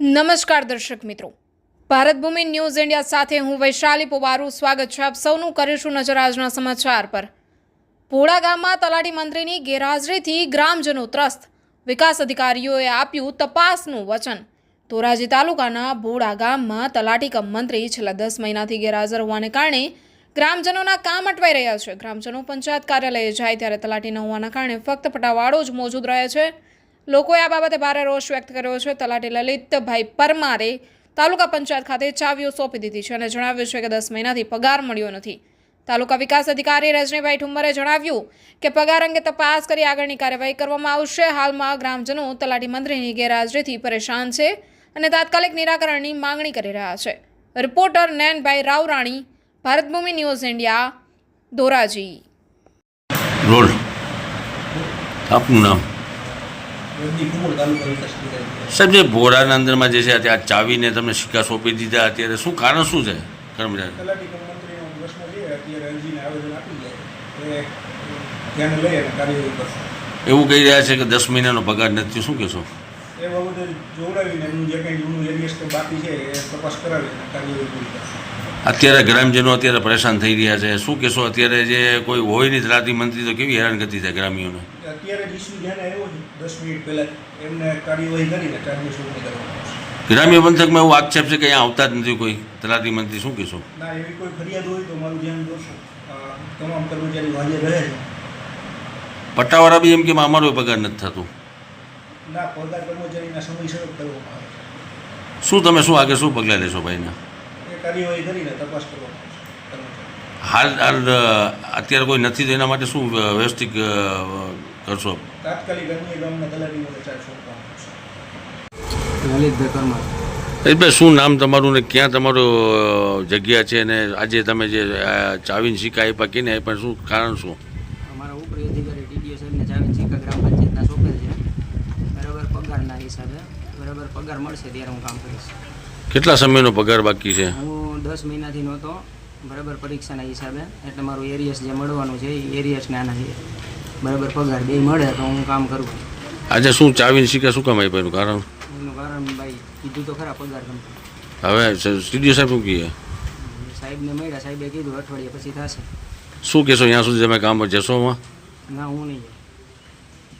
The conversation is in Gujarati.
નમસ્કાર દર્શક મિત્રો. ભારત ભૂમિ ન્યૂઝ ઇન્ડિયા સાથે હું વૈશાલી પોવારું સ્વાગત છે આપ સૌનું કરીશું નજર આજના સમાચાર પર. પોળા ગામમાં તલાટી મંત્રીની ગેરહાજરીથી ગ્રામજનો ત્રસ્ત. વિકાસ અધિકારીઓએ આપ્યું તપાસનું વચન. ધોરાજી તાલુકાના ભોળા ગામમાં તલાટી કમ મંત્રી છેલ્લા દસ મહિનાથી ગેરહાજર હોવાને કારણે ગ્રામજનોના કામ અટવાઈ રહ્યા છે. ગ્રામજનો પંચાયત કાર્યાલયે જાય ત્યારે તલાટી ન હોવાના કારણે ફક્ત પટાવાળો જ મોજૂદ રહે છે. લોકોએ આ બાબતે ભારે રોષ વ્યક્ત કર્યો છે. તલાટી લલિતભાઈ પરમારે તાલુકા પંચાયત ખાતે ચાવીઓ સોંપી દીધી છે અને જણાવ્યું છે કે દસ મહિનાથી પગાર મળ્યો નથી. તાલુકા વિકાસ અધિકારી રજનીભાઈ ઠુમ્મરે જણાવ્યું કે પગાર અંગે તપાસ કરી આગળની કાર્યવાહી કરવામાં આવશે. હાલમાં ગ્રામજનો તલાટી મંત્રીની ગેરહાજરીથી પરેશાન છે અને તાત્કાલિક નિરાકરણની માંગણી કરી રહ્યા છે. Reporter Nainbhai Ravrani Bharatbhumi news India, Dhoraji. આપનું નામ વડની કુમોળ તાલુકા વિકાસ અધિકારી સાહેબ, જે ભોળાના અંદરમાં જે છે, આ ચાવીને તમને સિક્કા સોંપી દીધા, અત્યારે શું કારણ શું છે? કર્મચારી. એવું કહી રહ્યા છે કે દસ મહિનાનો પગાર નથી શું કહેશો? જોવડાવીને જે કંઈ જૂનું એડજસ્ટ બાકી છે, એ તપાસ કરાવી કાર્યવાહી અત્યારે ગ્રામજનો અત્યારે પરેશાન થઈ રહ્યા છે. શું કહેશો અત્યારે જે કોઈ હોય નહીં તલાટી મંત્રી તો કેવી હેરાનગતિ થાય અત્યારે દસ મિનિટ પહેલાં એમને કાર્યવાહી કરીને આવશે. ગ્રામ્ય પંથકમાં એવો આક્ષેપ છે કે અહીંયા આવતા જ નથી કોઈ તલાટી મંત્રી શું કહેશો? ના એવી કોઈ ફરિયાદ હોય તો મારું ધ્યાન દોરશો. તમામ કર્મચારીઓ હાજર રહે છે. પટ્ટાવાળા બી એમ કે અમારો પગાર નથી થતો? ના પગાર કર્મચારીના સમયસર કરવામાં આવે શું તમે શું આગળ શું પગલાં લેશો ભાઈના? કરીને તપાસ હાલ હાલ અત્યારે કોઈ નથી તો એના માટે શું વ્યવસ્થિત કરશો? તાત્કાલિક અન્ય ગામના ચાર્જ ભાઈ શું નામ તમારું ને ક્યાં તમારું જગ્યા છે ને આજે તમે જે ચાવીન સિક્કા આપ્યા કેને આપ્યા શું કારણ શું? અમારા ઉપર અધિકારી ટીડીઓ સાહેબને ચાવીન ચીકા ગ્રામ પંચાયતના સોંપેલ છે. બરાબર પગારના હિસાબે બરાબર પગાર મળશે ત્યારે હું કામ કરીશ. કેટલા સમયનો પગાર બાકી છે? હું દસ મહિનાથી નહોતો. બરાબર પરીક્ષાના હિસાબે. એટલે મારું એરિયસ જે મળવાનું છે એ એરિયસ ના છે. બરાબર પગાર બે મળે તો હું કામ કરું. આજે શું ચાવીને શીખે શું કામ આપ્યા એનું કારણ? એનું કારણ ભાઈ કીધું તો ખરા પગાર હવે સ્ટુડિયો સાહેબ શું કહે? સાહેબને મળ્યા સાહેબે કીધું અઠવાડિયા પછી થશે. શું કહેશો ત્યાં સુધી તમે કામ જશો ના હું નહીં